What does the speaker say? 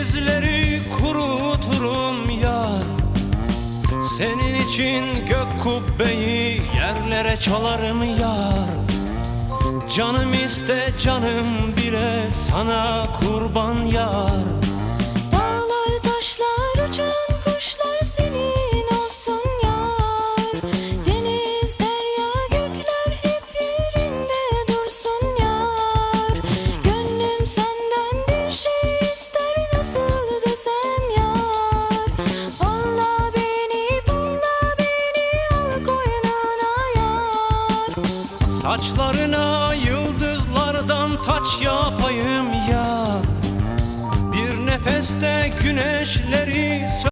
denizleri kuruturum ya Senin için gök kubbeyi yerlere çalarım yar. Canım iste canım bile sana kurban yar. Saçlarına yıldızlardan taç yapayım yar Bir nefeste güneşleri